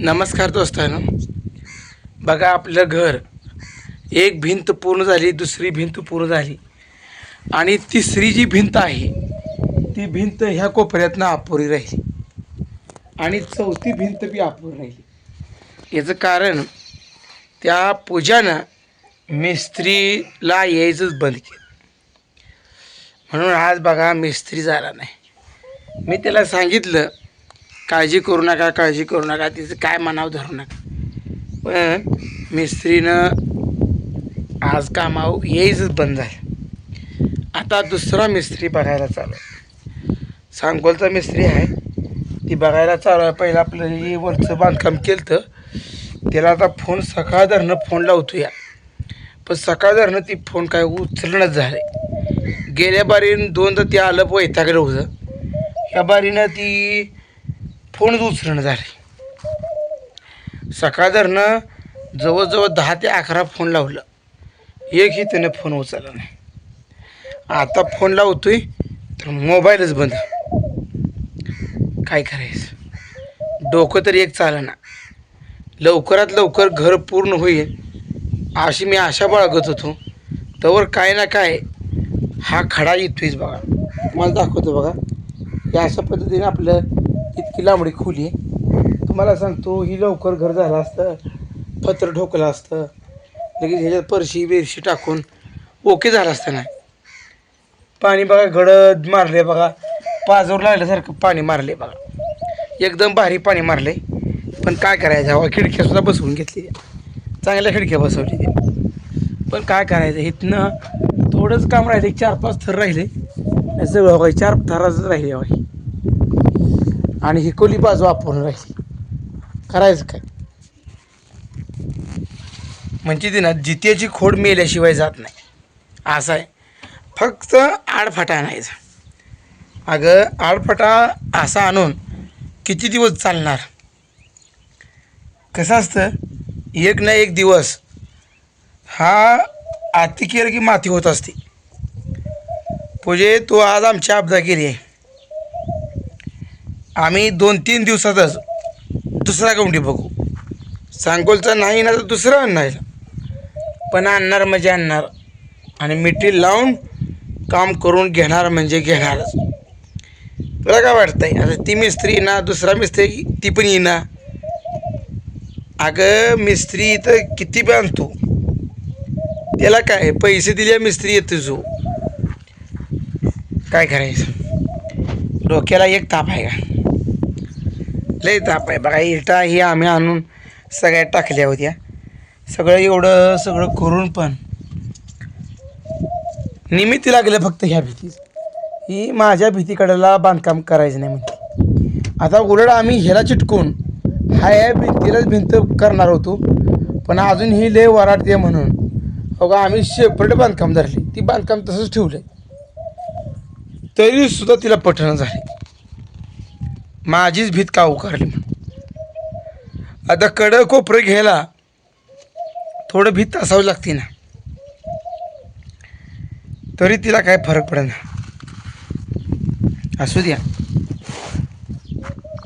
नमस्कार दोस्तांनो. बघा आपलं घर. एक भिंत पूर्ण झाली दुसरी भिंत पूर्ण झाली. आणि तिसरी जी भिंत आहे ती भिंत ह्या कोपऱ्यातनं अपुरी राहिली. आणि चौथी भिंत बी अपुरी राहिली. याचं कारण त्या पूजानं मिस्त्रीला यायचंच बंद केलं. म्हणून आज बघा मिस्त्री झाला नाही. मी त्याला सांगितलं काळजी करू नका काळजी करू नका तिचं काय मनाव धरू नका. पण मिस्त्रीनं आज कामाव येईच बंद झालं आता दुसरा मिस्त्री बघायला चालू आहे. सांगोलचा मिस्त्री आहे. ती बघायला चालू आहे. पहिलं आपलं वरचं बांधकाम केलं तर त्याला आता फोन सकाळ धरणं फोन लावतो या पण सकाळ धरणं ती फोन काय उचलणंच झालं गेल्या बारीनं दोनदा ते आलं वैतागलं होतं. या बारीनं ती फोनच उचलणं झाले सकाळधरनं जवळजवळ दहा ते अकरा फोन लावलं. एकही त्याने फोन उचलला नाही. आता फोन लावतोय तर मोबाईलच बंद. काय करायचं? डोकं तर एक चालना. लवकरात लवकर घर पूर्ण होईल अशी मी आशा बाळगत होतो. तवर काय ना काय हा खडा येतोयच बघा. तुम्हाला दाखवतो बघा. या अशा पद्धतीने आपलं इतकी लांबडी खोली आहे. तुम्हाला सांगतो ही लवकर घर झालं असतं पत्र ढोकलं असतं लगेच ह्याच्यात परशी बिरशी टाकून ओके झालं असतं नाही. पाणी बघा गडद मारले बघा पाजवर लागल्यासारखं पाणी मारले बघा. एकदम भारी पाणी मारले. पण काय करायचं हवा खिडक्यासुद्धा बसवून घेतली. चांगल्या खिडक्या बसवली पण काय करायचं इथनं थोडंच काम राहिले चार पाच थर राहिले. सगळं हो बघा चार थराच राहिले हो हवाय आणि ही कोली बाजू आपण राहिली. करायचं काय? म्हणजे ती ना जित्याची खोड मेल्याशिवाय जात नाही. असं आहे. फक्त आडफाटा आणायचा. अगं आडफाटा असा आणून किती दिवस चालणार? कसं असतं? एक ना एक दिवस हा आती केलं की माती होत असते. म्हणजे तो आज आमची अब्दागिरी आहे. आम्ही दोन तीन दिवसातच दुसरा गवंडी बघू. सांगोलचा नाही ना तर दुसरा आणायचा पण आणणार म्हणजे आणणार. आणि मिठी लावून काम करून घेणार म्हणजे घेणारच तुला काय वाटतंय? आता ती मिस्त्री ना दुसरा मिस्त्री ती पण येणार. अगं मिस्त्री तर किती पण आणतो. त्याला काय? पैसे दिले मिस्त्री येतो जो. काय करायचं? डोक्याला एक ताप आहे का? लय ताप आहे. बघा इटा ही आम्ही आणून सगळ्या टाकल्या होत्या. सगळं एवढं सगळं करून पण निमित्ती लागलं फक्त ह्या भीतीच. ही माझ्या भीतीकडेला बांधकाम करायचं नाही म्हणते आता उलट आम्ही ह्याला चिटकून हा या भिंतीलाच भिंत करणार होतो. पण अजून ही लय वराटते म्हणून. अगं आम्ही सेपरेट बांधकाम धरले. ती बांधकाम तसंच ठेवलं तरी सुद्धा तिला पठण झाली. माझीच भीत का उकारली आता कडं कोपरं घ्यायला थोडं भीत असावं लागते ना. तरी तिला काय फरक पडेना. असू द्या.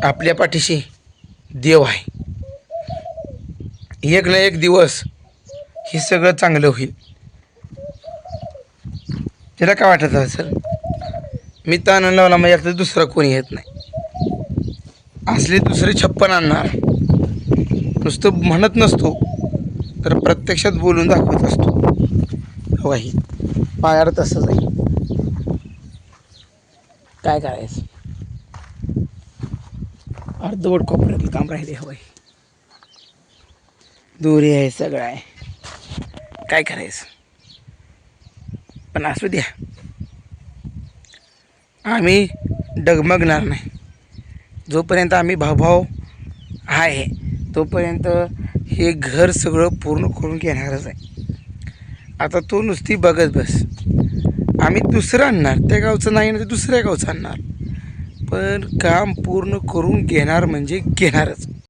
आपल्या पाठीशी देव आहे. एक ना एक दिवस हे सगळं चांगलं होईल. तिला काय वाटत असेल? मी ताण लावला म्हणजे आता दुसरा कोणी येत नाही. असले दुसरे छप्पन आणणार. नुसतं म्हणत नसतो तर प्रत्यक्षात बोलून दाखवत असतो. वाही पायावर पायार तसंच आहे काय करायचं? अर्धवट कोपऱ्यातलं काम राहिले हवंय दोरी आहे सगळं आहे. काय करायचं? पण असू द्या. आम्ही डगमगणार नाही. जोपर्यंत आम्ही भावभाव आहे तोपर्यंत हे घर सगळं पूर्ण करून घेणारच आहे. आता तो नुसती बघत बस. आम्ही दुसरं आणणार त्या गावचं नाही ना तर दुसऱ्या गावचं आणणार. पण काम पूर्ण करून घेणार म्हणजे घेणारच.